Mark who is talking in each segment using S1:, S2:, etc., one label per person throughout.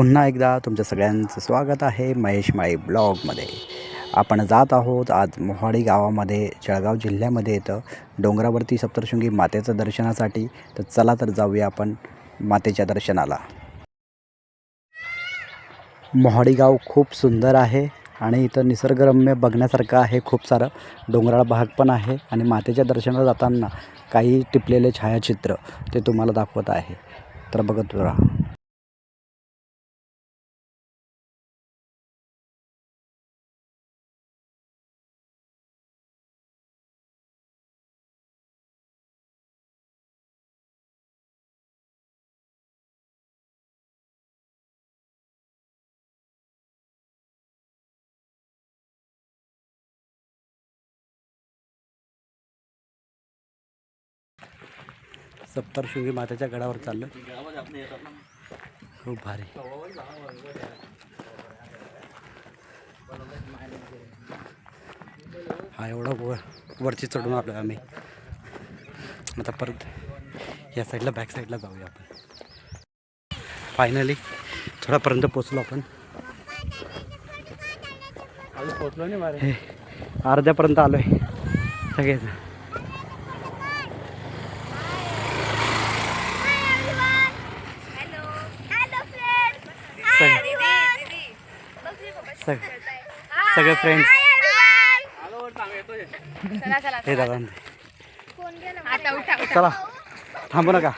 S1: पुन्हा एकदा तुमच्या सगळ्यांचं स्वागत आहे महेश माई ब्लॉगमध्ये. आपण जात आहोत आज मोहाडी गावामध्ये जळगाव जिल्ह्यामध्ये येतं डोंगरावरती सप्तशृंगी मातेचं दर्शनासाठी. तर चला तर जाऊया आपण मातेच्या दर्शनाला. मोहाडी गाव खूप सुंदर आहे आणि इथं निसर्गरम्य बघण्यासारखं आहे खूप सारं. डोंगराळ भाग पण आहे आणि मातेच्या दर्शनाला जाताना काही टिपलेले छायाचित्र ते तुम्हाला दाखवत आहे. तर बघत राहा. सप्तशृंगी मातेच्या गडावर चाललं. खूप भारी. हा एवढा वर वरची चढून आलो आम्ही. आता परत या साईडला बॅक साईडला जाऊया आपण. फायनली थोड्यापर्यंत पोचलो आपण.
S2: पोहोचलो नाही मारे.
S1: अर्ध्यापर्यंत आलो आहे सगळेच सग सगळे फ्रेंड्स हे दादा
S3: आता उठा
S1: चला. थांबू नका.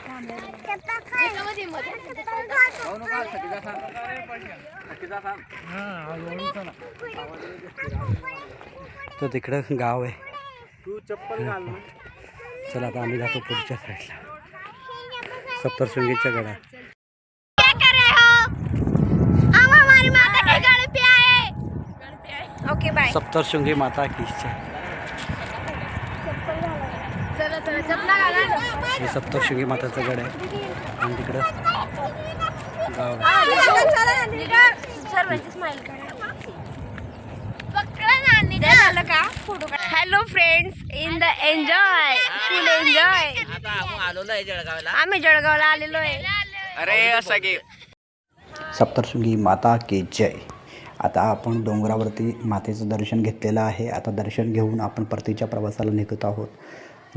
S1: तर तिकडं गाव आहे.
S2: तू चप्पल घाल ना.
S1: चला आता आम्ही जातो पुढच्या साईडला सप्तशृंगीच्या गडा
S3: क्या कर रहे हो हम हमारी माता के गढ़ पे आए ओके बाय.
S1: सप्तशृंगी माता की हे सप्तशृंगी माताचं गड आहे. आणि तिकडं गाव
S3: hello friends in the enjoy full enjoy आम्ही जळगावला आलेलो आहे.
S2: अरे असं की.
S1: सप्तशृंगी माता की जय. आता आपण डोंगरावरती मातेचं दर्शन घेतलेलं आहे. आता दर्शन घेऊन आपण परतीच्या प्रवासाला निघत आहोत.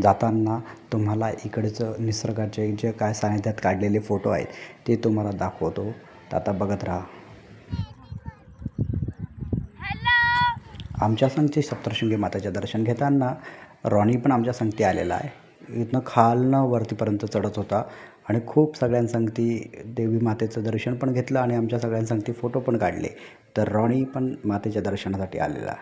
S1: जाताना तुम्हाला इकडचं निसर्गाचे जे काय सानिध्यात काढलेले फोटो आहेत ते तुम्हाला दाखवतो. तर आता बघत राहा. आमच्या संगती सप्तशृंगी माताचे दर्शन घेताना रॉनी पण आमच्या संगती आलेला आहे. इथनं खालनं वरतीपर्यंत चढत होता. आणि खूप सगळ्यांसंगती देवी मातेचं दर्शन पण घेतलं आणि आमच्या सगळ्यांसंगती फोटो पण काढले. तर रॉनी पण मातेच्या दर्शनासाठी आलेला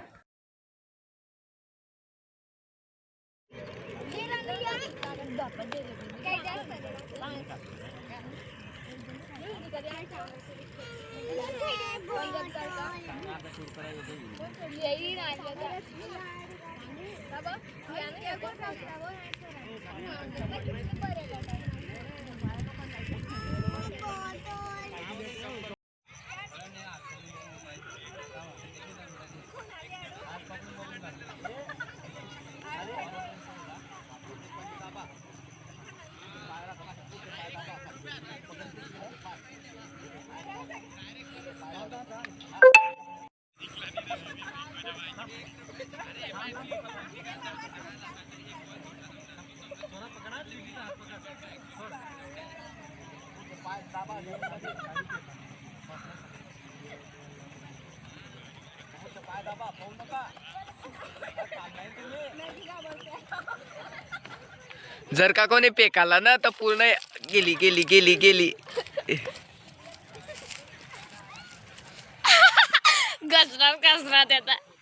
S1: पाय दाबा पाहू नका
S2: जर का कोणी पेकाला ना तर पूर्ण गेली गेली गेली गेली.
S3: घसरात घसरात येतात.